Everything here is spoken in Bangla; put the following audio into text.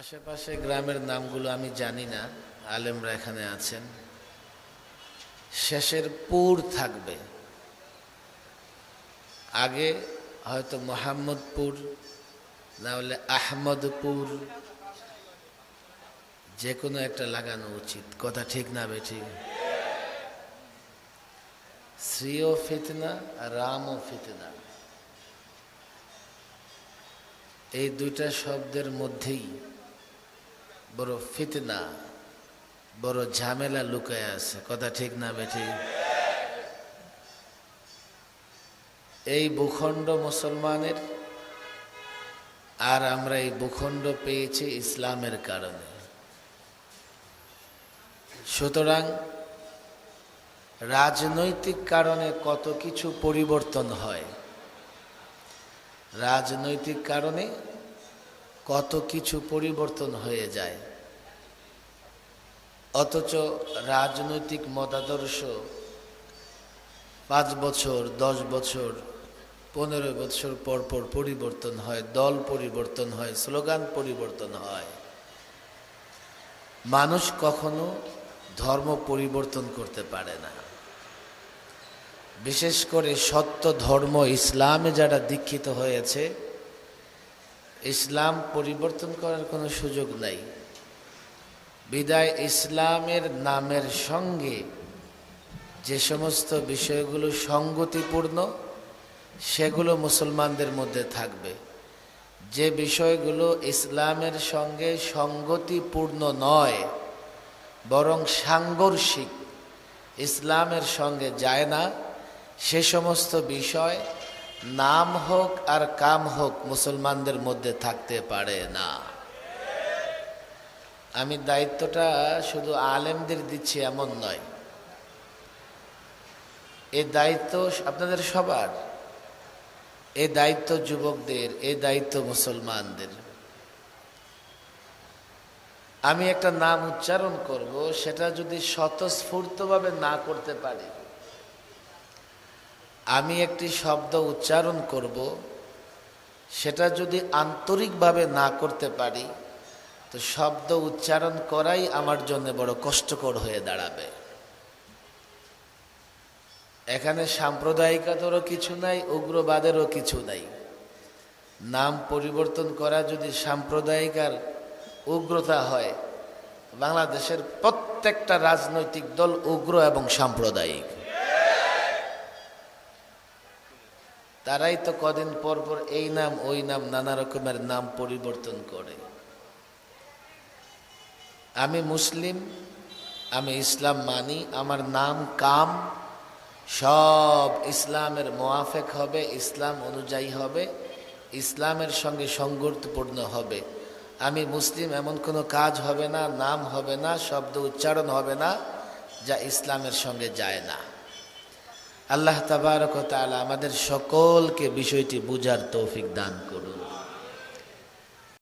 আশেপাশে গ্রামের নামগুলো আমি জানি না, আলেমরা এখানে আছেন। শেষের পুর থাকবে। আগে হয়তো মোহাম্মদপুর, না হলে আহমদপুর যে কোনো একটা লাগানো উচিত। কথা ঠিক না বেঠিক শ্রীও ফিতনা রামও ফিতনা। এই দুইটা শব্দের মধ্যেই বড় ফিতনা, বড় ঝামেলা লুকায় আছে। কথা ঠিক না বেঠি? এই ভূখণ্ড মুসলমানের, আর আমরা এই ভূখণ্ড পেয়েছি ইসলামের কারণে। সুতরাং রাজনৈতিক কারণে কত কিছু পরিবর্তন হয়? রাজনৈতিক কারণে কত কিছু পরিবর্তন হয়ে যায়। অথচ রাজনৈতিক মতাদর্শ পাঁচ বছর, দশ বছর, পনেরো বছর পর পর পরিবর্তন হয়, দল পরিবর্তন হয়, স্লোগান পরিবর্তন হয়। মানুষ কখনো ধর্ম পরিবর্তন করতে পারে না। বিশেষ করে সত্য ধর্ম ইসলামে যারা দীক্ষিত হয়েছে ইসলাম পরিবর্তন করার কোনো সুযোগ নাই। বিদায় ইসলামের নামের সঙ্গে যে সমস্ত বিষয়গুলো সঙ্গতিপূর্ণ, সেগুলো মুসলমানদের মধ্যে থাকবে। যে বিষয়গুলো ইসলামের সঙ্গে সঙ্গতিপূর্ণ নয়, বরং সাংঘর্ষিক, ইসলামের সঙ্গে যায় না, সে সমস্ত বিষয় নাম হোক আর কাম হোক মুসলমানদের মধ্যে থাকতে পারে না। আমি দায়িত্বটা শুধু আলেমদের দিচ্ছি, এমন নয়। এ দায়িত্ব আপনাদের সবার। এ দায়িত্ব যুবকদের, এ দায়িত্ব মুসলমানদের। আমি একটা নাম উচ্চারণ করব, সেটা যদি স্বতঃস্ফূর্তভাবে না করতে পারি আমি একটি শব্দ উচ্চারণ করব, সেটা যদি আন্তরিকভাবে না করতে পারি, তো শব্দ উচ্চারণ করাই আমার জন্য বড় কষ্টকর হয়ে দাঁড়াবে। এখানে সাম্প্রদায়িকতারও কিছু নাই, উগ্রবাদেরও কিছু নাই। নাম পরিবর্তন করা যদি সাম্প্রদায়িক আর উগ্রতা হয়, বাংলাদেশের প্রত্যেকটা রাজনৈতিক দল উগ্র এবং সাম্প্রদায়িক। তারাই তো কদিন পর পর এই নাম, ওই নাম, নানা রকমের নাম পরিবর্তন করে। আমি মুসলিম, আমি ইসলাম মানি, আমার নাম কাম, সব ইসলামের মোয়াফেক হবে, ইসলাম অনুযায়ী হবে, ইসলামের সঙ্গে সংগতিপূর্ণ হবে। আমি মুসলিম, এমন কোনো কাজ হবে না, নাম হবে না, শব্দ উচ্চারণ হবে না, যা ইসলামের সঙ্গে যায় না। আল্লাহ তাবারক তালা আমাদের সকলকে বিষয়টি বুঝার তৌফিক দান করুন।